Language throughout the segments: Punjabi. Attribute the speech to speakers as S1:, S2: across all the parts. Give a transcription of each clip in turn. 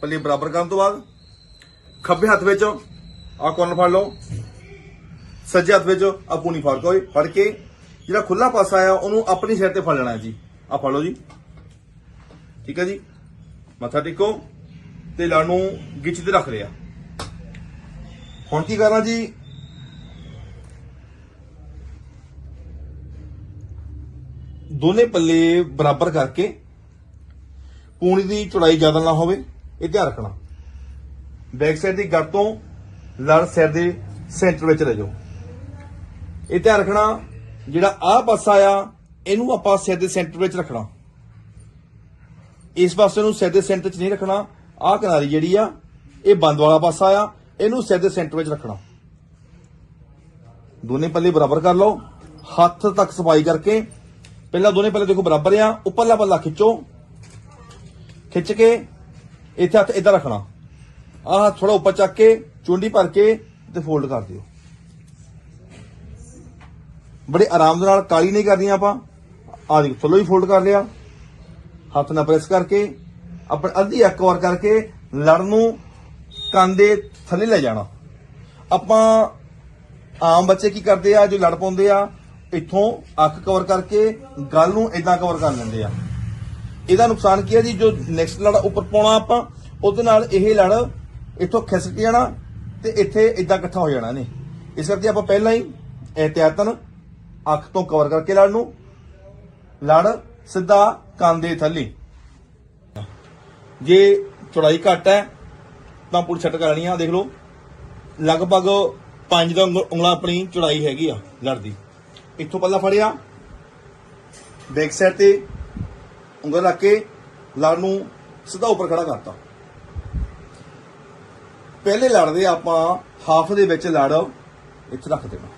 S1: ਪੱਲੀ ਬਰਾਬਰ ਕਰਨ ਤੋਂ ਬਾਅਦ ਖੱਬੇ ਹੱਥ ਵਿੱਚ ਆ ਕੋਰਨ ਫੜ ਲਓ। ਸੱਜੇ ਹੱਥ ਵਿੱਚ ਆ ਪੂਣੀ ਫੜ ਕੋਈ ਫੜ ਕੇ। ਜਿਹੜਾ ਖੁੱਲਾ ਪਾਸਾ ਆ, ਉਹਨੂੰ ਆਪਣੀ ਸਿਰ ਤੇ ਫੜ ਲੈਣਾ ਜੀ। ਆ ਫੜ ਲਓ ਜੀ। ਠੀਕ ਹੈ ਜੀ। ਮੱਥਾ ਟੇਕੋ ਤੇ ਲਾਣੂ ਨੂੰ ਗਿੱਚ ਤੇ ਰੱਖ ਲਿਆ। ਹੁਣ ਕੀ ਕਰਨਾ ਜੀ? ਦੋਨੇ ਪੱਲੇ ਬਰਾਬਰ ਕਰਕੇ ਪੂਣੀ ਦੀ ਚੌੜਾਈ ਜ਼ਿਆਦਾ ਨਾ ਹੋਵੇ, ਇਹ ਧਿਆਨ ਰੱਖਣਾ। ਬੈਕ ਸਾਈਡ ਦੀ ਗੱਟ ਤੋਂ ਲੜ ਸਿਰ ਦੇ ਸੈਂਟਰ ਵਿੱਚ ਲੈ ਜਾਓ। ਇਹ ਧਿਆਨ ਰੱਖਣਾ, ਜਿਹੜਾ ਆਹ ਪਾਸਾ ਆ, ਇਹਨੂੰ ਆਪਾਂ ਸਿਰ ਦੇ ਸੈਂਟਰ ਵਿੱਚ ਰੱਖਣਾ। ਇਸ ਪਾਸੇ ਨੂੰ ਸਿਰ ਦੇ ਸੈਂਟਰ 'ਚ ਨਹੀਂ ਰੱਖਣਾ, ਆਹ ਕਿਨਾਰੀ ਜਿਹੜੀ ਆ, ਇਹ ਬੰਦ ਵਾਲਾ ਪਾਸਾ ਆ, ਇਹਨੂੰ ਸਿਰ ਦੇ ਸੈਂਟਰ ਵਿੱਚ ਰੱਖਣਾ। ਦੋਨੇ ਪੱਲੇ ਬਰਾਬਰ ਕਰ ਲਓ, ਹੱਥ ਤੱਕ ਸਫ਼ਾਈ ਕਰਕੇ ਪਹਿਲਾਂ ਦੋਨੇ ਪੱਲੇ ਦੇਖੋ ਬਰਾਬਰ ਆ, ਉੱਪਰਲਾ ਪੱਲਾ ਖਿੱਚੋ। ਖਿੱਚ ਕੇ ਇੱਥੇ ਹੱਥ ਇਦਾਂ ਰੱਖਣਾ। ਆਹ ਥੋੜਾ ਉੱਪਰ ਚੱਕ ਕੇ, ਚੁੰਡੀ ਭਰ ਕੇ ਤੇ ਫੋਲਡ ਕਰ ਦਿਓ। ਬੜੇ ਆਰਾਮ ਨਾਲ ਕਾਲੀ ਨਹੀਂ ਕਰਨੀ ਆਪਾਂ। ਆ ਦੇਖੋ, ਥੱਲੋਂ ਹੀ ਫੋਲਡ ਕਰ ਲਿਆ। ਹੱਥ ਨਾਲ ਪ੍ਰੈਸ ਕਰਕੇ, ਆਪਣੀ ਅੱਧੀ ਅੱਖ ਵਾਰ ਕਰਕੇ ਲੜ ਨੂੰ ਕੰਨ ਥੱਲੇ ਲੈ ਜਾਣਾ। ਆਪਾਂ ਆਮ ਬੱਚੇ ਕੀ ਕਰਦੇ ਆ, ਜੋ ਲੜ ਪਾਉਂਦੇ ਆ ਇੱਥੋਂ ਅੱਖ ਕਵਰ ਕਰਕੇ ਗੱਲ ਨੂੰ ਇਦਾਂ ਕਵਰ ਕਰ ਲੈਂਦੇ ਆ। ਇਹਦਾ ਨੁਕਸਾਨ ਕੀ ਹੈ ਜੀ? ਜੋ ਨੈਕਸਟ ਲੜ ਉੱਪਰ ਪਾਉਣਾ ਆਪਾਂ, ਉਹਦੇ ਨਾਲ ਇਹ ਲੜ ਇੱਥੋਂ ਖਿਸਕ ਜਾਣਾ ਤੇ ਇੱਥੇ ਇਦਾਂ ਇਕੱਠਾ ਹੋ ਜਾਣਾ ਨੇ ਇਸ ਕਰਕੇ ਆਪਾਂ ਪਹਿਲਾਂ ਹੀ ਇਹਤਿਆਤਨ ਅੱਖ ਤੋਂ ਕਵਰ ਕਰਕੇ ਲੜ ਨੂੰ, ਲੜ ਸਿੱਧਾ ਕੰਨ ਦੇ ਥੱਲੇ। ਜੇ ਚੌੜਾਈ ਘੱਟ ਹੈ, ਤਾਂ ਪੁਲ ਛੱਟ ਕਰ ਲੈਣੀ ਆ ਦੇਖ ਲਓ। ਲਗਭਗ 5 ਦਾ ਉਂਗ- ਉਂਗਲਾਂ ਆਪਣੀ ਚੌੜਾਈ ਹੈਗੀ ਆ ਲੜ ਦੀ ਇੱਥੋਂ ਪੱਲਾ ਫੜਿਆ। ਬੈਕ ਸਾਈਡ ਤੇ ਉਂਗਲ ਰੱਖ ਕੇ ਲੜ ਨੂੰ ਸਿੱਧਾ ਉੱਪਰ ਖੜਾ ਕਰਤਾ। ਪਹਿਲੇ ਲੜਦੇ ਆਪਾਂ ਹਾਫ ਦੇ ਵਿੱਚ ਲੜ ਇੱਥੇ ਰੱਖ ਦੇਣਾ।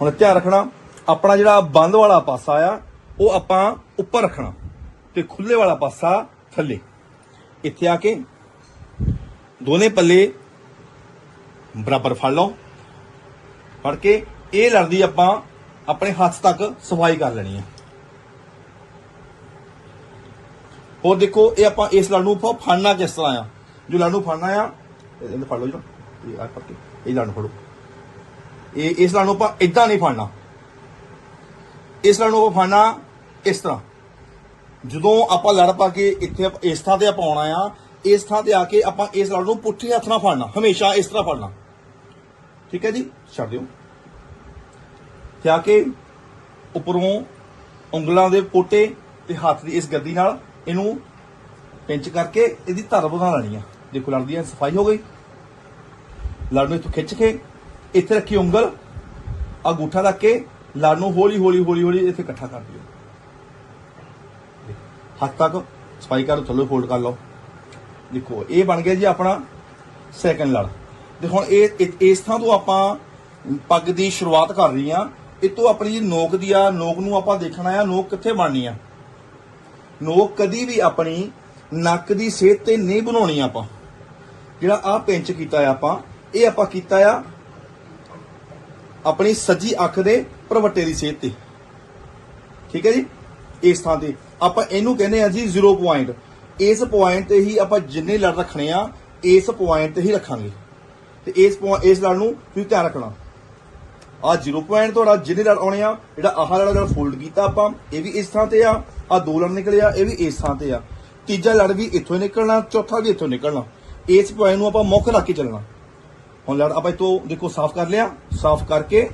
S1: ਹੁਣ ਧਿਆਨ ਰੱਖਣਾ, ਆਪਣਾ ਜਿਹੜਾ ਬੰਦ ਵਾਲਾ ਪਾਸਾ ਆ, ਉਹ ਆਪਾਂ ਉੱਪਰ ਰੱਖਣਾ ਤੇ ਖੁੱਲੇ ਵਾਲਾ ਪਾਸਾ ਥੱਲੇ। ਇੱਥੇ ਆ ਕੇ ਦੋਨੇ ਪੱਲੇ ਬਰਾਬਰ ਫੜ ਲਓ। ਫੜ ਕੇ ਇਹ ਲੜਦੀ ਆਪਾਂ ਆਪਣੇ ਹੱਥ ਤੱਕ ਸਫ਼ਾਈ ਕਰ ਲੈਣੀ ਹੈ। ਹੋਰ ਦੇਖੋ, ਇਹ ਆਪਾਂ ਇਸ ਲੜ ਨੂੰ ਫੜਨਾ ਕਿਸ ਤਰ੍ਹਾਂ ਆ? ਜੋ ਲੜ ਨੂੰ ਫੜਨਾ ਆ ਇਹਨੂੰ ਫੜ ਲਓ ਜੀ ਇਹ ਆ ਫੜ ਕੇ ਇਹ ਲੜ ਨੂੰ ਫੜੋ। ਇਹ, ਇਸ ਲੜ ਨੂੰ ਆਪਾਂ ਇਦਾਂ ਨਹੀਂ ਫੜਨਾ। ਇਸ ਲੜ ਨੂੰ ਆਪਾਂ ਫੜਨਾ ਇਸ ਤਰ੍ਹਾਂ। ਜਦੋਂ ਆਪਾਂ ਲੜ ਪਾ ਕੇ ਇੱਥੇ ਇਸ ਥਾਂ ਤੇ ਆਪਾਂ ਆਉਣਾ ਆ, ਇਸ ਥਾਂ ਤੇ ਆ ਕੇ ਆਪਾਂ ਇਸ ਲੜ ਨੂੰ ਪੁੱਠੇ ਹੱਥ ਨਾਲ ਫੜਨਾ, ਹਮੇਸ਼ਾ ਇਸ ਤਰ੍ਹਾਂ ਫੜਨਾ। ਠੀਕ ਹੈ ਜੀ? ਛੱਡ ਦਿਓ। ਤੇ ਆ ਕੇ ਉੱਪਰੋਂ ਉਂਗਲਾਂ ਦੇ ਪੋਟੇ ਤੇ ਹੱਥ ਦੀ ਇਸ ਗੱਦੀ ਨਾਲ ਇਹਨੂੰ ਪਿੰਚ ਕਰਕੇ ਇਹਦੀ ਧਰ ਬਣਾ ਲੈਣੀ ਆ। ਦੇਖੋ ਲੜ ਦੀ ਸਫ਼ਾਈ ਹੋ ਗਈ। ਲੜ ਨੂੰ ਇੱਥੋਂ ਖਿੱਚ ਕੇ ਇੱਥੇ ਰੱਖੀ ਉਂਗਲ ਆ ਗੂਠਾ ਰੱਖ ਕੇ ਲੜ ਨੂੰ ਹੌਲੀ ਹੌਲੀ ਹੌਲੀ ਹੌਲੀ ਇੱਥੇ ਇਕੱਠਾ ਕਰ ਦਿਓ। ਹੱਥ ਤੱਕ ਸਫ਼ਾਈ ਕਰ, ਥੱਲੇ ਫੋਲਡ ਕਰ ਲਓ। ਦੇਖੋ, ਇਹ ਬਣ ਗਿਆ ਜੀ ਆਪਣਾ ਸੈਕੰਡ ਲੜ। ਤੇ ਹੁਣ ਇਹ, ਇਹ- ਇਸ ਥਾਂ ਤੋਂ ਆਪਾਂ ਪੱਗ ਦੀ ਸ਼ੁਰੂਆਤ ਕਰ ਰਹੀ ਆ ਇਹ ਤੋਂ ਆਪਣੀ ਜੀ ਨੋਕ ਦੀ ਆ, ਨੋਕ ਨੂੰ ਆਪਾਂ ਦੇਖਣਾ ਆ, ਨੋਕ ਕਿੱਥੇ ਬਣਨੀ ਆ? ਨੋਕ ਕਦੀ ਵੀ ਆਪਣੀ ਨੱਕ ਦੀ ਸਿਹਤ ਤੇ ਨਹੀਂ ਬਣਾਉਣੀ ਆਪਾਂ। ਜਿਹੜਾ ਆ ਪਿੰਚ ਕੀਤਾ ਆ ਆਪਾਂ, ਇਹ ਆਪਾਂ ਕੀਤਾ ਆ ਆਪਣੀ ਸੱਜੀ ਅੱਖ ਦੇ ਭਰਵੱਟੇ ਦੀ ਸਿਹਤ ਤੇ। ਠੀਕ ਹੈ ਜੀ? ਇਸ ਥਾਂ ਤੇ। ਆਪਾਂ ਇਹਨੂੰ ਕਹਿੰਦੇ ਆ ਜੀ 0 ਪੁਆਇੰਟ ਇਸ ਪੁਆਇੰਟ ਤੇ ਹੀ ਆਪਾਂ ਜਿੰਨੇ ਲੜ ਰੱਖਣੇ ਆ, ਇਸ ਪੁਆਇੰਟ ਤੇ ਹੀ ਰੱਖਾਂਗੇ। ਤੇ ਇਸ ਪੁਆ- ਇਸ ਲੜ ਨੂੰ ਤੁਸੀਂ ਧਿਆਨ ਰੱਖਣਾ। ਆ 0 ਪੁਆਇੰਟ ਤੁਹਾਡਾ ਜਿੰਨੇ ਲੜ ਆਉਣੇ ਆ, ਜਿਹੜਾ ਆਹ ਲੜ ਜਿਹੜਾ ਫੋਲਡ ਕੀਤਾ ਆਪਾਂ, ਇਹ ਵੀ ਇਸ ਥਾਂ ਤੇ ਆ ਆ ਦੋ ਲੜ ਨਿਕਲਿਆ ਇਹ ਵੀ ਇਸ ਥਾਂ ਤੇ ਆ। ਤੀਜਾ ਲੜ ਵੀ ਇੱਥੋਂ ਹੀ ਨਿਕਲਣਾ, ਚੌਥਾ ਵੀ ਇੱਥੋਂ ਨਿਕਲਣਾ। ਇਸ ਪੁਆਇੰਟ ਨੂੰ ਆਪਾਂ ਮੁੱਖ ਰੱਖ ਕੇ ਚੱਲਣਾ। ਹੁਣ ਲੜ, ਆਪਾਂ ਇਤੋਂ ਦੇਖੋ ਸਾਫ਼ ਕਰ ਲਿਆ, ਸਾਫ਼ ਕਰਕੇ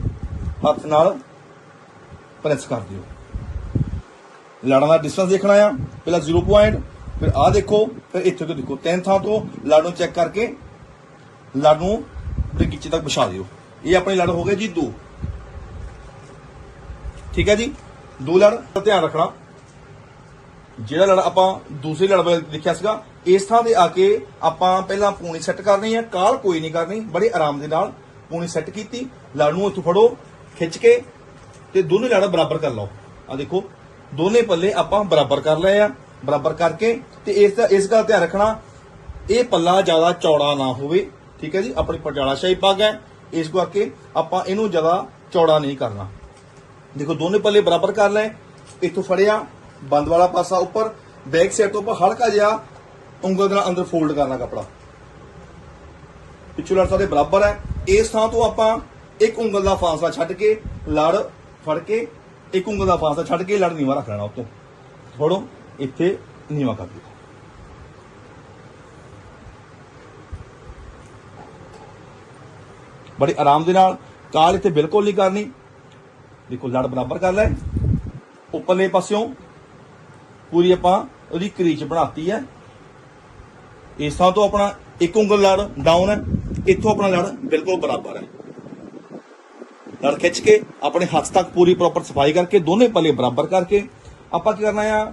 S1: ਹੱਥ ਨਾਲ ਪ੍ਰੈਸ ਕਰ ਦਿਓ। ਲੜਾਂ ਦਾ ਡਿਸਟੈਂਸ ਦੇਖਣਾ ਆ, ਪਹਿਲਾਂ 0 ਪੁਆਇੰਟ ਫਿਰ ਆ ਦੇਖੋ, ਫਿਰ ਇੱਥੇ ਤੋਂ ਦੇਖੋ, ਤਿੰਨ ਥਾਂ ਤੋਂ ਲੜ ਨੂੰ ਚੈੱਕ ਕਰਕੇ ਲੜ ਨੂੰ ਬਗੀਚੇ ਤੱਕ ਵਿਛਾ ਦਿਓ। ਇਹ ਆਪਣੀ ਲੜ ਹੋ ਗਏ ਜੀ ਦੋ। ਠੀਕ ਹੈ ਜੀ? ਦੋ ਲੜ ਦਾ ਧਿਆਨ ਰੱਖਣਾ। ਜਿਹੜਾ ਲੜ ਆਪਾਂ ਦੂਸਰੀ ਲੜ ਵੱਲ ਦੇਖਿਆ ਸੀਗਾ, ਇਸ ਥਾਂ ਤੇ ਆ ਕੇ ਆਪਾਂ ਪਹਿਲਾਂ ਪੂਣੀ ਸੈੱਟ ਕਰਨੀ ਹੈ। ਕਾਲ ਕੋਈ ਨਹੀਂ ਕਰਨੀ। ਬੜੇ ਆਰਾਮ ਦੇ ਨਾਲ ਪੂਣੀ ਸੈੱਟ ਕੀਤੀ। ਲੜ ਨੂੰ ਇੱਥੋਂ ਫੜੋ, ਖਿੱਚ ਕੇ ਤੇ ਦੋਨੇ ਲੜ ਬਰਾਬਰ ਕਰ ਲਓ। ਆ ਦੇਖੋ, ਦੋਨੇ ਪੱਲੇ ਆਪਾਂ ਬਰਾਬਰ ਕਰ ਲਏ ਆ। ਬਰਾਬਰ ਕਰਕੇ ਤੇ ਇਸ ਦਾ ਇਸ ਗੱਲ ਧਿਆਨ ਰੱਖਣਾ। ਇਹ ਪੱਲਾ ਜ਼ਿਆਦਾ ਚੌੜਾ ਨਾ ਹੋਵੇ। ਠੀਕ ਹੈ ਜੀ? ਆਪਣੀ ਪਟਿਆਲਾ ਸ਼ਾਹੀ ਪੱਗ ਹੈ। ਇਸ ਕਰਕੇ ਆਪਾਂ ਇਹਨੂੰ ਜ਼ਿਆਦਾ ਚੌੜਾ ਨਹੀਂ ਕਰਨਾ। ਦੇਖੋ, ਦੋਨੇ ਪੱਲੇ ਬਰਾਬਰ ਕਰ ਲੈ ਇੱਥੋਂ ਫੜਿਆ, ਬੰਦ ਵਾਲਾ ਪਾਸਾ ਉੱਪਰ, ਬੈਕ ਸਾਈਡ ਤੋਂ ਆਪਾਂ ਹਲਕਾ ਜਿਹਾ ਉਂਗਲ ਦੇ ਨਾਲ ਅੰਦਰ ਫੋਲਡ ਕਰਨਾ ਕਪੜਾ। ਪਿਛਲੇ ਲੜ ਸਾਰੇ ਬਰਾਬਰ ਹੈ। ਇਸ ਥਾਂ ਤੋਂ ਆਪਾਂ ਇੱਕ ਉਂਗਲ ਦਾ ਫਾਸਲਾ ਛੱਡ ਕੇ ਲੜ ਫੜ ਕੇ ਇੱਕ ਉਂਗਲ ਦਾ ਫਾਸਲਾ ਛੱਡ ਕੇ ਲੜ ਨੀਵਾ ਰੱਖ ਲੈਣਾ ਉਤੋਂ। ਫੜੋ, ਇੱਥੇ ਨੀਵਾ ਕਰ ਦਿਓ ਬੜੇ ਆਰਾਮ ਦੇ ਨਾਲ, ਕਾਲ ਇੱਥੇ ਬਿਲਕੁਲ ਨਹੀਂ ਕਰਨੀ। ਦੇਖੋ, ਲੜ ਬਰਾਬਰ ਕਰ ਲੈ। ਉੱਪਰਲੇ ਪਾਸਿਓਂ ਪੂਰੀ ਆਪਾਂ ਉਹਦੀ ਕਰੀਚ ਬਣਾਤੀ ਹੈ। ਇਸ ਥਾਂ ਤੋਂ ਆਪਣਾ ਇੱਕ ਉਂਗਲ ਲੜ ਡਾਊਨ ਹੈ। ਇੱਥੋਂ ਆਪਣਾ ਲੜ ਬਿਲਕੁਲ ਬਰਾਬਰ ਹੈ। ਲੜ ਖਿੱਚ ਕੇ ਆਪਣੇ ਹੱਥ ਤੱਕ ਪੂਰੀ ਪ੍ਰੋਪਰ ਸਫ਼ਾਈ ਕਰਕੇ, ਦੋਨੇ ਪੱਲੇ ਬਰਾਬਰ ਕਰਕੇ, ਆਪਾਂ ਕੀ ਕਰਨਾ ਆ?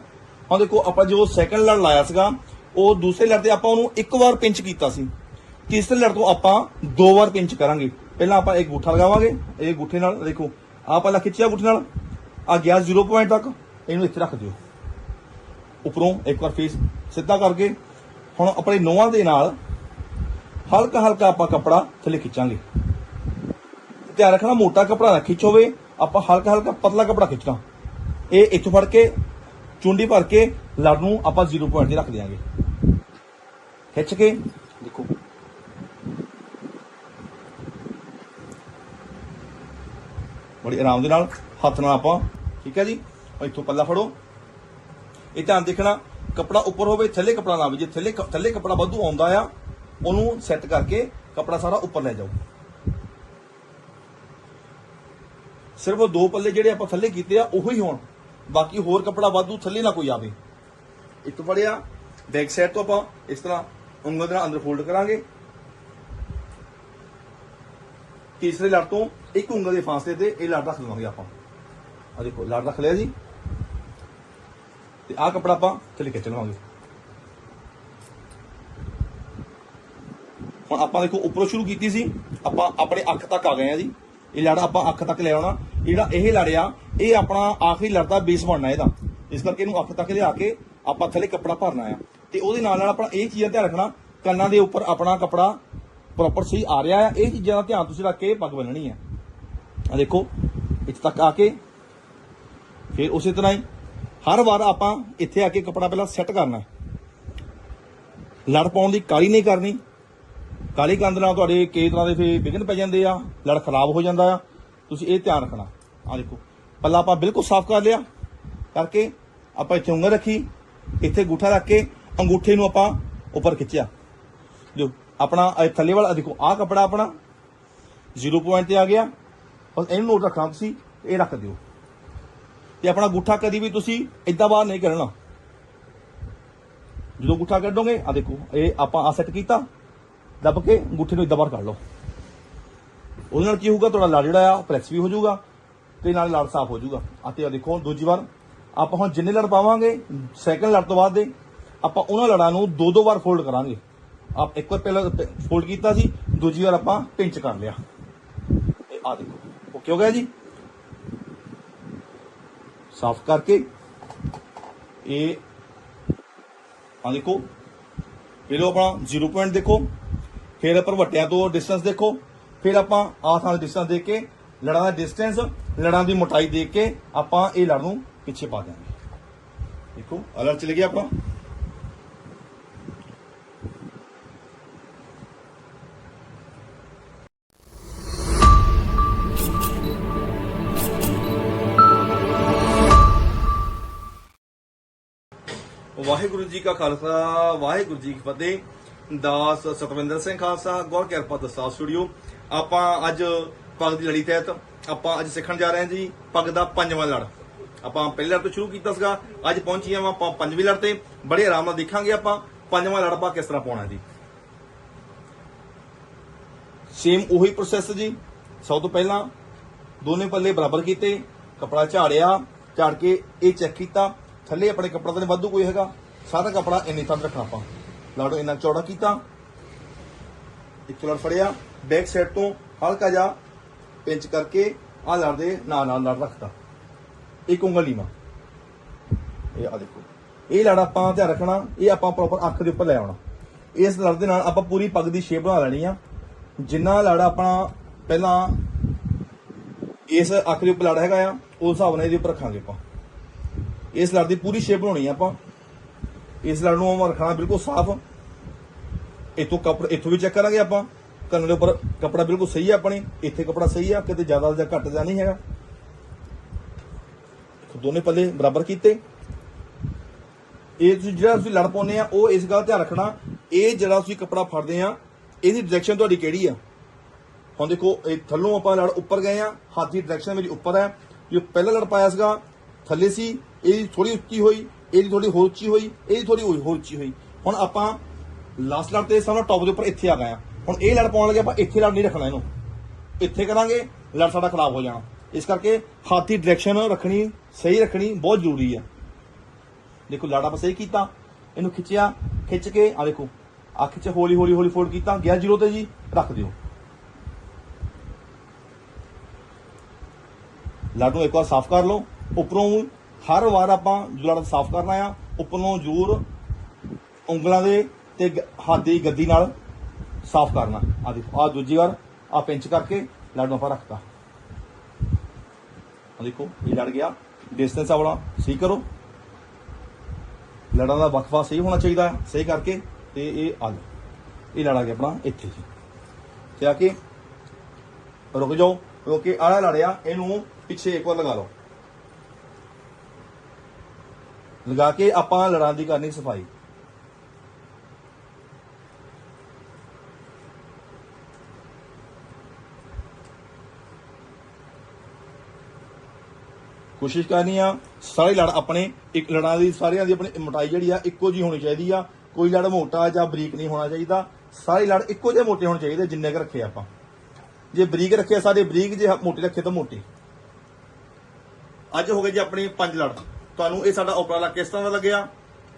S1: ਹੁਣ ਦੇਖੋ, ਆਪਾਂ ਜੋ ਸੈਕੰਡ ਲੜ ਲਾਇਆ ਸੀਗਾ, ਉਹ ਦੂਸਰੇ ਲੜ ਤੇ ਆਪਾਂ ਉਹਨੂੰ ਇੱਕ ਵਾਰ ਪਿੰਚ ਕੀਤਾ ਸੀ। ਤੀਸਰੇ ਲੜ ਤੋਂ ਆਪਾਂ ਦੋ ਵਾਰ ਪਿੰਚ ਕਰਾਂਗੇ। ਪਹਿਲਾਂ ਆਪਾਂ ਇੱਕ ਗੁੱਠਾ ਲਗਾਵਾਂਗੇ, ਇਹ ਗੁੱਠੇ ਨਾਲ ਦੇਖੋ, ਆਹ ਪਹਿਲਾਂ ਖਿੱਚਿਆ ਗੁੱਠੇ ਨਾਲ ਆ ਗਿਆ 0 ਪੁਆਇੰਟ ਤੱਕ, ਇਹਨੂੰ ਇੱਥੇ ਰੱਖ ਦਿਓ। ਉੱਪਰੋਂ ਇੱਕ ਵਾਰ ਫੇਸ ਸਿੱਧਾ ਕਰਕੇ, ਹੁਣ ਆਪਣੇ ਨੋਹਾਂ ਦੇ ਨਾਲ ਹਲਕਾ ਹਲਕਾ ਆਪਾਂ ਕਪੜਾ ਥੱਲੇ ਖਿੱਚਾਂਗੇ। ਧਿਆਨ ਰੱਖਣਾ, ਮੋਟਾ ਕਪੜਾ ਨਾ ਖਿੱਚੋਵੇ ਆਪਾਂ ਹਲਕਾ ਹਲਕਾ ਪਤਲਾ ਕਪੜਾ ਖਿੱਚਣਾ। ਇਹ ਇੱਥੋਂ ਫੜ ਕੇ, ਚੁੰਡੀ ਭਰ ਕੇ, ਲੜ ਨੂੰ ਆਪਾਂ 0 ਪੁਆਇੰਟ ਤੇ ਰੱਖ ਦਿਆਂਗੇ। ਖਿੱਚ ਕੇ ਦੇਖੋ ਬੜੀ ਆਰਾਮ ਦੇ ਨਾਲ ਹੱਥ ਨਾਲ ਆਪਾਂ, ਠੀਕ ਹੈ ਜੀ? ਇੱਥੋਂ ਪੱਲਾ ਫੜੋ। ਇਹ ਧਿਆਨ ਦੇਖਣਾ, ਕਪੜਾ ਉੱਪਰ ਹੋਵੇ, ਥੱਲੇ ਕਪੜਾ ਨਾ ਆਵੇ ਜੇ ਥੱਲੇ ਥੱਲੇ ਕਪੜਾ ਵਾਧੂ ਆਉਂਦਾ ਆ, ਉਹਨੂੰ ਸੈੱਟ ਕਰਕੇ ਕਪੜਾ ਸਾਰਾ ਉੱਪਰ ਲੈ ਜਾਓ। ਸਿਰਫ ਉਹ ਦੋ ਪੱਲੇ ਜਿਹੜੇ ਆਪਾਂ ਥੱਲੇ ਕੀਤੇ ਆ, ਉਹੀ ਹੋਣ। ਬਾਕੀ ਹੋਰ ਕਪੜਾ ਵਾਧੂ ਥੱਲੇ ਨਾ ਕੋਈ ਆਵੇ। ਇੱਕ ਫੜਿਆ ਬੈਕ ਸਾਈਡ ਤੋਂ ਆਪਾਂ ਇਸ ਤਰ੍ਹਾਂ ਉਂਗਲ ਦੇ ਨਾਲ ਅੰਦਰ ਫੋਲਡ ਕਰਾਂਗੇ। ਤੀਸਰੇ ਲੜ ਤੋਂ ਇੱਕ ਉਂਗਲ ਦੇ ਫਾਸਲੇ ਤੇ ਇਹ ਲੜ ਰੱਖ ਲਵਾਂਗੇ ਆਪਾਂ। ਆ ਦੇਖੋ, ਲੜ ਰੱਖ ਲਿਆ ਜੀ। ਤੇ ਆਹ ਕਪੜਾ ਆਪਾਂ ਥੱਲੇ ਖਿੱਚ ਲਵਾਂਗੇ ਹੁਣ ਆਪਾਂ ਦੇਖੋ, ਉੱਪਰੋਂ ਸ਼ੁਰੂ ਕੀਤੀ ਸੀ। ਆਪਾਂ ਆਪਣੇ ਅੱਖ ਤੱਕ ਆ ਗਏ ਆ ਜੀ। ਇਹ ਲੜ ਆਪਾਂ ਅੱਖ ਤੱਕ ਲੈ ਆਉਣਾ। ਜਿਹੜਾ ਇਹ ਲੜਿਆ, ਇਹ ਆਪਣਾ ਆਖਰੀ ਲੜਦਾ ਬੇਸ ਬਣਨਾ ਇਹਦਾ। ਇਸ ਕਰਕੇ ਇਹਨੂੰ ਅੱਖ ਤੱਕ ਲਿਆ ਕੇ ਆਪਾਂ ਥੱਲੇ ਕੱਪੜਾ ਭਰਨਾ ਆ। ਤੇ ਉਹਦੇ ਨਾਲ ਨਾਲ ਆਪਣਾ ਇਹ ਚੀਜ਼ਾਂ ਧਿਆਨ ਰੱਖਣਾ। ਕੰਨਾਂ ਦੇ ਉੱਪਰ ਆਪਣਾ ਕੱਪੜਾ ਪ੍ਰੋਪਰ ਸਹੀ ਆ ਰਿਹਾ ਆ ਇਹ ਚੀਜ਼ਾਂ ਦਾ ਧਿਆਨ ਤੁਸੀਂ ਰੱਖ ਕੇ ਪੱਗ ਬੰਨਣੀ ਹੈ। ਆ ਦੇਖੋ, ਇੱਥੇ ਤੱਕ ਆ ਕੇ, ਫਿਰ ਉਸੇ ਤਰ੍ਹਾਂ ਹੀ ਹਰ ਵਾਰ ਆਪਾਂ ਇੱਥੇ ਆ ਕੇ ਕੱਪੜਾ ਪਹਿਲਾਂ ਸੈੱਟ ਕਰਨਾ ਲੜ ਪਾਉਣ ਦੀ ਕਾਲੀ ਨਹੀਂ ਕਰਨੀ। ਕਾਲੀ ਕੰਦ ਨਾਲ ਤੁਹਾਡੇ ਕਈ ਤਰ੍ਹਾਂ ਦੇ ਫੇ ਵਿਘਨ ਪੈ ਜਾਂਦੇ ਆ, ਲੜ ਖਰਾਬ ਹੋ ਜਾਂਦਾ ਆ। ਤੁਸੀਂ ਇਹ ਧਿਆਨ ਰੱਖਣਾ। ਆ ਦੇਖੋ ਪੱਲਾ ਆਪਾਂ ਬਿਲਕੁਲ ਸਾਫ਼ ਕਰ ਲਿਆ, ਕਰਕੇ ਆਪਾਂ ਇੱਥੇ ਉਂਗਲ ਰੱਖੀ, ਇੱਥੇ ਅੰਗੂਠਾ ਰੱਖ ਕੇ ਅੰਗੂਠੇ ਨੂੰ ਆਪਾਂ ਉੱਪਰ ਖਿੱਚਿਆ। ਜੋ ਆਪਣਾ, ਇਹ ਥੱਲੇ ਵਾਲਾ ਦੇਖੋ, ਆਹ ਕਪੜਾ ਆਪਣਾ 0 ਪੁਆਇੰਟ ਤੇ ਆ ਗਿਆ। ਬਸ ਇਹਨੂੰ ਨੋਟ ਰੱਖਣਾ ਤੁਸੀਂ, ਇਹ ਰੱਖ ਦਿਓ। ਤੇ ਆਪਣਾ ਗੁੱਠਾ ਕਦੀ ਵੀ ਤੁਸੀਂ ਇਦਾਂ ਬਾਹਰ ਨਹੀਂ ਕਰਨਾ ਜਦੋਂ ਗੁੱਠਾ ਕੱਢੋਗੇ ਆ ਦੇਖੋ, ਇਹ ਆਪਾਂ ਆ ਸੈੱਟ ਕੀਤਾ। ਦੱਬ ਕੇ ਗੁੱਠੇ ਨੂੰ ਇਦਾਂ ਬਾਹਰ ਕੱਢ ਲਓ। ਉਹਦੇ ਨਾਲ ਕੀ ਹੋਊਗਾ, ਤੁਹਾਡਾ ਲੜ ਜਿਹੜਾ ਆ ਪ੍ਰੈਸ ਵੀ ਹੋ ਜਾਊਗਾ, ਤੇ ਨਾਲ ਲੜ ਸਾਫ਼ ਹੋ ਜਾਊਗਾ। ਆ ਤੇ ਆ ਦੇਖੋ ਹੁਣ ਦੂਜੀ ਵਾਰ, ਆਪਾਂ ਹੁਣ ਜਿੰਨੇ ਲੜ ਪਾਵਾਂਗੇ ਸੈਕੰਡ ਲੜ ਤੋਂ ਬਾਅਦ ਦੇ, ਆਪਾਂ ਉਹਨਾਂ ਲੜਾਂ ਨੂੰ ਦੋ ਦੋ ਵਾਰ ਫੋਲਡ ਕਰਾਂਗੇ। ਆਪ ਇੱਕ ਵਾਰ ਪਹਿਲਾਂ ਫੋਲਡ ਕੀਤਾ ਸੀ, ਦੂਜੀ ਵਾਰ ਆਪਾਂ ਪਿੰਚ ਕਰ ਲਿਆ। ਇਹ ਆ ਦੇਖੋ ਓਕੇ ਹੋ ਗਿਆ ਜੀ? ਸਾਫ਼ ਕਰਕੇ, ਇਹ ਆ ਦੇਖੋ ਪਹਿਲੋ ਆਪਣਾ 0 ਪੁਆਇੰਟ ਦੇਖੋ, ਫਿਰ ਆਪਾਂ ਵੱਟਿਆਂ ਤੋਂ ਡਿਸਟੈਂਸ ਦੇਖੋ, ਫਿਰ ਆਪਾਂ ਆਹ ਥਾਂ ਡਿਸਟੈਂਸ ਦੇਖ ਕੇ, ਲੜਾਂ ਦਾ ਡਿਸਟੈਂਸ ਲੜਾਂ ਦੀ ਮੋਟਾਈ ਦੇਖ ਕੇ ਆਪਾਂ ਇਹ ਲੜ ਨੂੰ ਪਿੱਛੇ ਪਾ ਦਿਆਂਗੇ। ਦੇਖੋ ਅਲਰ ਚਲੇ ਗਿਆ ਆਪਾਂ ਜੀ ਕਾ ਖਾਲਸਾ, ਵਾਹਿਗੁਰੂ ਜੀ ਕੀ ਫਤਿਹ। ਦਾਸ ਸਤਵਿੰਦਰ ਸਿੰਘ ਖਾਲਸਾ, ਗੌਰ ਕਿਰਪਾ ਦਸਤਾ ਸਟੂਡੀਓ। ਆਪਾਂ ਅੱਜ ਪੱਗ ਦੀ ਲੜੀ ਤਹਿਤ ਆਪਾਂ ਅੱਜ ਸਿੱਖਣ ਜਾ ਰਹੇ ਹਾਂ ਜੀ ਪੱਗ ਦਾ ਪੰਜਵਾਂ ਲੜ। ਆਪਾਂ ਪਹਿਲੇ ਲੜ ਤੋਂ ਸ਼ੁਰੂ ਕੀਤਾ ਸੀਗਾ, ਅੱਜ ਪਹੁੰਚੀ ਹਾਂ ਆਪਾਂ ਪੰਜਵੀਂ ਲੜ ਤੇ। ਬੜੇ ਆਰਾਮ ਨਾਲ ਦੇਖਾਂਗੇ ਆਪਾਂ ਪੰਜਵਾਂ ਲੜ ਆਪਾਂ ਕਿਸ ਤਰ੍ਹਾਂ ਪਾਉਣਾ ਜੀ। ਸੇਮ ਉਹੀ ਪ੍ਰੋਸੈਸ ਜੀ। ਸਭ ਤੋਂ ਪਹਿਲਾਂ ਦੋਨੇ ਪੱਲੇ ਬਰਾਬਰ ਕੀਤੇ, ਕਪੜਾ ਝਾੜਿਆ, ਝਾੜ ਕੇ ਇਹ ਚੈੱਕ ਕੀਤਾ। ਥੱਲੇ ਆਪਣੇ ਕਪੜਾ ਤਾਂ ਨਹੀਂ ਵਾਧੂ ਕੋਈ ਹੈਗਾ। ਸਾਰਾ ਕਪੜਾ ਇੰਨੀ ਥਾਂ ਰੱਖਣਾ ਆਪਾਂ। ਲਾੜੋ, ਇੰਨਾ ਚੌੜਾ ਕੀਤਾ। ਇੱਕ ਲੜ ਫੜਿਆ। ਬੈਕ ਸਾਈਡ ਤੋਂ ਹਲਕਾ ਜਿਹਾ ਪਿੰਚ ਕਰਕੇ ਆਹ ਲੜ ਦੇ ਨਾਲ ਨਾਲ ਲੜ ਰੱਖਤਾ। ਇੱਕ ਉਂਗਲ ਨੀਵਾ। ਇਹ ਆ ਦੇਖੋ। ਇਹ ਲੜ ਆਪਾਂ ਧਿਆਨ ਰੱਖਣਾ, ਇਹ ਆਪਾਂ ਪ੍ਰੋਪਰ ਅੱਖ ਦੇ ਉੱਪਰ ਲੈ ਆਉਣਾ। ਇਸ ਲੜ ਦੇ ਨਾਲ ਆਪਾਂ ਪੂਰੀ ਪੱਗ ਦੀ ਸ਼ੇਪ ਬਣਾ ਲੈਣੀ ਆ। ਜਿੰਨਾ ਲੜ ਆਪਣਾ ਪਹਿਲਾਂ ਇਸ ਅੱਖ ਦੇ ਉੱਪਰ ਲੜ ਹੈਗਾ ਆ, ਉਸ ਹਿਸਾਬ ਨਾਲ ਇਹਦੇ ਉੱਪਰ ਰੱਖਾਂਗੇ ਆਪਾਂ। ਇਸ ਲੜ ਦੀ ਪੂਰੀ ਸ਼ੇਪ ਬਣਾਉਣੀ ਆ ਆਪਾਂ। ਇਸ ਲੜ ਨੂੰ ਰੱਖਣਾ ਬਿਲਕੁਲ ਸਾਫ਼ ਇਤੋਂ ਕੱਪੜਾ ਇੱਥੋਂ ਵੀ ਚੈੱਕ ਕਰਾਂਗੇ ਆਪਾਂ। ਕੰਨ ਦੇ ਉੱਪਰ ਕੱਪੜਾ ਬਿਲਕੁਲ ਸਹੀ ਹੈ ਆਪਣੇ। ਇੱਥੇ ਕੱਪੜਾ ਸਹੀ ਆ, ਕਿਤੇ ਜ਼ਿਆਦਾ ਜਾਂ ਘੱਟ ਜਾਂ ਨਹੀਂ ਹੈਗਾ। ਦੋਨੇ ਪੱਲੇ ਬਰਾਬਰ ਕੀਤੇ। ਇਹ ਤੁਸੀਂ ਜਿਹੜਾ ਤੁਸੀਂ ਲੜ ਪਾਉਂਦੇ ਆ, ਉਹ ਇਸ ਗੱਲ ਧਿਆਨ ਰੱਖਣਾ। ਇਹ ਜਿਹੜਾ ਤੁਸੀਂ ਕੱਪੜਾ ਫੜਦੇ ਆ, ਇਹਦੀ ਡਾਇਰੈਕਸ਼ਨ ਤੁਹਾਡੀ ਕਿਹੜੀ ਆ? ਹੁਣ ਦੇਖੋ, ਇਹ ਥੱਲੋਂ ਆਪਾਂ ਲੜ ਉੱਪਰ ਗਏ ਆ। ਹੱਥ ਦੀ ਡਾਇਰੈਕਸ਼ਨ ਮੇਰੀ ਉੱਪਰ ਹੈ ਜੋ ਪਹਿਲਾ ਲੜ ਪਾਇਆ ਸੀਗਾ, ਥੱਲੇ ਸੀ, ਇਹਦੀ ਥੋੜੀ ਉੱਚੀ ਹੋਈ। ਇਹਦੀ ਥੋੜੀ ਹੋਰ ਉੱਚੀ ਹੋਈ, ਇਹਦੀ ਥੋੜੀ ਹੋਰ ਉੱਚੀ ਹੋਈ। ਹੁਣ ਆਪਾਂ ਲਾਸਟ ਲੜ ਤੇ ਸਾਡਾ ਟੌਪ ਦੇ ਉੱਪਰ ਇੱਥੇ ਆ ਗਏ ਆ ਹੁਣ ਇਹ ਲੜ ਪਾਉਣ ਲੱਗੇ ਆਪਾਂ ਇੱਥੇ ਲੜ ਨਹੀਂ ਰੱਖਣਾ ਇਹਨੂੰ। ਇੱਥੇ ਕਰਾਂਗੇ, ਲੜ ਸਾਡਾ ਖਰਾਬ ਹੋ ਜਾਣਾ। ਇਸ ਕਰਕੇ ਹੱਥ ਡਾਇਰੈਕਸ਼ਨ ਰੱਖਣੀ, ਸਹੀ ਰੱਖਣੀ ਬਹੁਤ ਜ਼ਰੂਰੀ ਆ ਦੇਖੋ ਲੜ ਆਪਾਂ ਸਹੀ ਕੀਤਾ। ਇਹਨੂੰ ਖਿੱਚਿਆ, ਖਿੱਚ ਕੇ ਆ ਦੇਖੋ ਆ ਖਿੱਚ ਹੌਲੀ ਹੌਲੀ ਹੌਲੀ ਫੋਲਡ ਕੀਤਾ। ਗਿਆ ਜ਼ੀਰੋ ਤੇ ਜੀ, ਰੱਖ ਦਿਓ। ਲੜ ਨੂੰ ਇੱਕ ਵਾਰ ਸਾਫ਼ ਕਰ ਲਓ। ਉੱਪਰੋਂ ਹਰ ਵਾਰ ਆਪਾਂ ਲੜ ਸਾਫ਼ ਕਰਨਾ ਆ ਉੱਪਰੋਂ ਜ਼ਰੂਰ ਉਂਗਲਾਂ ਦੇ ਤੇ ਹੱਥ ਦੀ ਗੱਦੀ ਨਾਲ ਸਾਫ਼ ਕਰਨਾ। ਆ ਦੇਖੋ ਆ ਦੂਜੀ ਵਾਰ ਆ ਪਿੰਚ ਕਰਕੇ ਲੜ ਨੂੰ ਆਪਾਂ ਰੱਖਤਾ। ਆ ਦੇਖੋ ਇਹ ਲੜ ਗਿਆ। ਡਿਸਟੈਂਸ ਆਪਣਾ ਸਹੀ ਕਰੋ। ਲੜਾਂ ਦਾ ਵਕਫਾ ਸਹੀ ਹੋਣਾ ਚਾਹੀਦਾ ਹੈ, ਸਹੀ ਕਰਕੇ ਤੇ ਇਹ ਆ ਲਓ ਇਹ ਲੜਾ ਗਿਆ ਆਪਣਾ ਇੱਥੇ ਜੀ। ਤੇ ਆ ਕੇ ਰੁਕ ਜਾਓ ਕਿਉਂਕਿ ਆਲਾ ਲੜਿਆ ਇਹਨੂੰ ਪਿੱਛੇ ਇੱਕ ਵਾਰ ਲਗਾ ਲਓ। ਲਗਾ ਕੇ ਆਪਾਂ ਲੜਾਂ ਦੀ ਕਰਨੀ ਸਫ਼ਾਈ। ਕੋਸ਼ਿਸ਼ ਕਰਨੀ ਆ, ਸਾਰੇ ਲੜ ਆਪਣੇ, ਇੱਕ ਲੜਾਂ ਦੀ ਸਾਰਿਆਂ ਦੀ ਆਪਣੀ ਮੋਟਾਈ ਜਿਹੜੀ ਆ, ਇੱਕੋ ਜੀ ਹੋਣੀ ਚਾਹੀਦੀ ਆ। ਕੋਈ ਲੜ ਮੋਟਾ ਜਾਂ ਬਰੀਕ ਨਹੀਂ ਹੋਣਾ ਚਾਹੀਦਾ। ਸਾਰੇ ਲੜ ਇੱਕੋ ਜਿਹੇ ਮੋਟੇ ਹੋਣੇ ਚਾਹੀਦੇ ਜਿੰਨੇ ਕ ਰੱਖੇ ਆਪਾਂ। ਜੇ ਬਰੀਕ ਰੱਖੇ ਸਾਰੇ ਬਰੀਕ ਜੇ ਮੋਟੇ ਰੱਖੇ ਤਾਂ ਮੋਟੇ। ਅੱਜ ਹੋ ਗਏ ਜੀ ਆਪਣੇ ਪੰਜ ਲੜ। ਤੁਹਾਨੂੰ ਇਹ ਸਾਡਾ ਉਪਰਾਲਾ ਕਿਸ ਤਰ੍ਹਾਂ ਦਾ ਲੱਗਿਆ?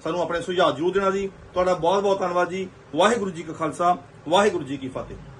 S1: ਸਾਨੂੰ ਆਪਣੇ ਸੁਝਾਅ ਜ਼ਰੂਰ ਦੇਣਾ ਜੀ। ਤੁਹਾਡਾ ਬਹੁਤ ਬਹੁਤ ਧੰਨਵਾਦ ਜੀ। ਵਾਹਿਗੁਰੂ ਜੀ ਕਾ ਖਾਲਸਾ, ਵਾਹਿਗੁਰੂ ਜੀ ਕੀ ਫਤਿਹ।